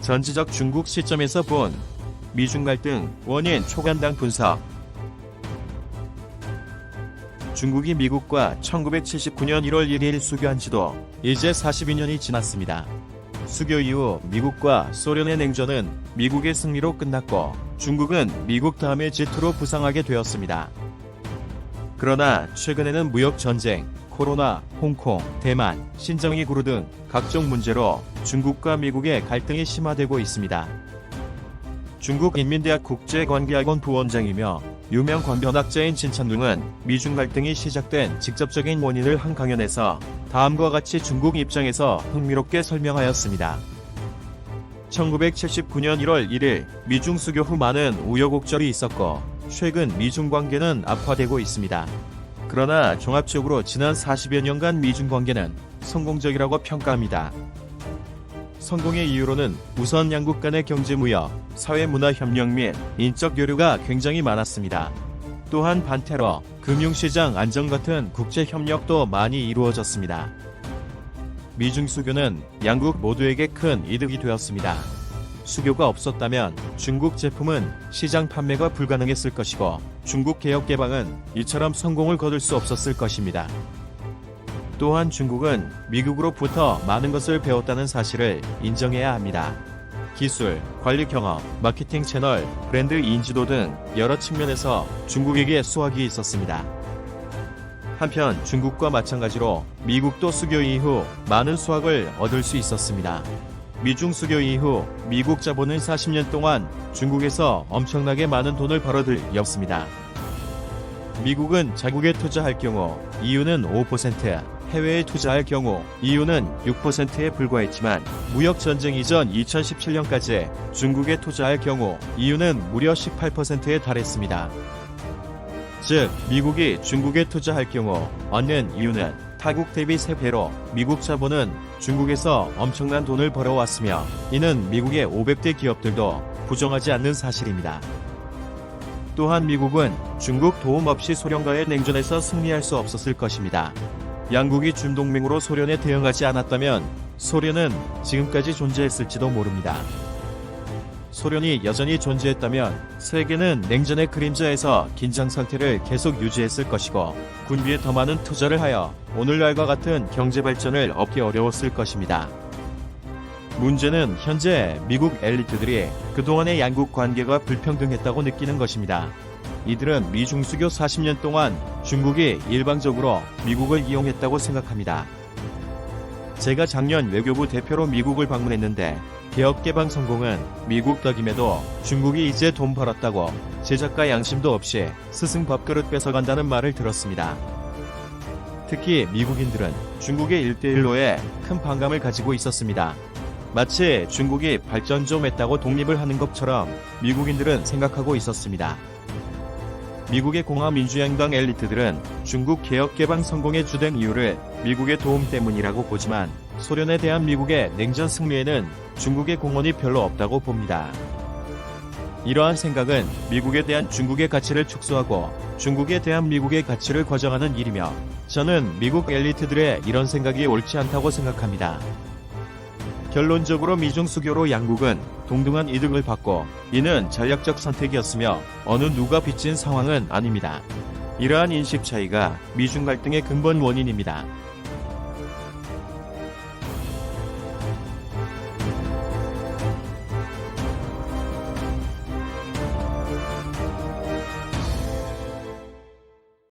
전지적 중국 시점에서 본 미중 갈등 원인 초간당 분석 중국이 미국과 1979년 1월 1일 수교한 지도 이제 42년이 지났습니다. 수교 이후 미국과 소련의 냉전은 미국의 승리로 끝났고 중국은 미국 다음의 G2로 부상하게 되었습니다. 그러나 최근에는 무역 전쟁, 코로나, 홍콩, 대만, 신정이 구루 등 각종 문제로 중국과 미국의 갈등이 심화되고 있습니다. 중국 인민대학 국제관계학원 부원장이며 유명 관변학자인 진찬둥은 미중 갈등이 시작된 직접적인 원인을 한 강연에서 다음과 같이 중국 입장에서 흥미롭게 설명하였습니다. 1979년 1월 1일 미중 수교 후 많은 우여곡절이 있었고 최근 미중 관계는 악화되고 있습니다. 그러나 종합적으로 지난 40여 년간 미중 관계는 성공적이라고 평가합니다. 성공의 이유로는 우선 양국 간의 경제 무역, 사회 문화 협력 및 인적 교류가 굉장히 많았습니다. 또한 반테러, 금융시장 안정 같은 국제 협력도 많이 이루어졌습니다. 미중 수교는 양국 모두에게 큰 이득이 되었습니다. 수교가 없었다면 중국 제품은 시장 판매가 불가능했을 것이고 중국 개혁 개방은 이처럼 성공을 거둘 수 없었을 것입니다. 또한 중국은 미국으로부터 많은 것을 배웠다는 사실을 인정해야 합니다. 기술, 관리 경험, 마케팅 채널, 브랜드 인지도 등 여러 측면에서 중국에게 수확이 있었습니다. 한편 중국과 마찬가지로 미국도 수교 이후 많은 수확을 얻을 수 있었습니다. 미중 수교 이후 미국 자본은 40년 동안 중국에서 엄청나게 많은 돈을 벌어들였습니다. 미국은 자국에 투자할 경우 이유는 5%, 해외에 투자할 경우 이유는 6%에 불과했지만 무역 전쟁 이전 2017년까지 중국에 투자할 경우 이유는 무려 18%에 달했습니다. 즉, 미국이 중국에 투자할 경우 얻는 이유는 타국 대비 3배로 미국 자본은 중국에서 엄청난 돈을 벌어왔으며 이는 미국의 500대 기업들도 부정하지 않는 사실입니다. 또한 미국은 중국 도움 없이 소련과의 냉전에서 승리할 수 없었을 것입니다. 양국이 준동맹으로 소련에 대응하지 않았다면 소련은 지금까지 존재했을지도 모릅니다. 소련이 여전히 존재했다면 세계는 냉전의 그림자에서 긴장 상태를 계속 유지했을 것이고 군비에 더 많은 투자를 하여 오늘날과 같은 경제 발전을 얻기 어려웠을 것입니다. 문제는 현재 미국 엘리트들이 그동안의 양국 관계가 불평등했다고 느끼는 것입니다. 이들은 미중 수교 40년 동안 중국이 일방적으로 미국을 이용했다고 생각합니다. 제가 작년 외교부 대표로 미국을 방문했는데 개혁 개방 성공은 미국 덕임에도 중국이 이제 돈 벌었다고 제작가 양심도 없이 스승 밥그릇 뺏어간다는 말을 들었습니다. 특히 미국인들은 중국의 일대일로에 큰 반감을 가지고 있었습니다. 마치 중국이 발전 좀 했다고 독립을 하는 것처럼 미국인들은 생각하고 있었습니다. 미국의 공화민주양당 엘리트들은 중국 개혁 개방 성공의 주된 이유를 미국의 도움 때문이라고 보지만 소련에 대한 미국의 냉전 승리에는 중국의 공헌이 별로 없다고 봅니다. 이러한 생각은 미국에 대한 중국의 가치를 축소하고 중국에 대한 미국의 가치를 과정하는 일이며 저는 미국 엘리트들의 이런 생각이 옳지 않다고 생각합니다. 결론적으로 미중 수교로 양국은 동등한 이득을 받고 이는 전략적 선택이었으며 어느 누가 빚진 상황은 아닙니다. 이러한 인식 차이가 미중 갈등의 근본 원인입니다.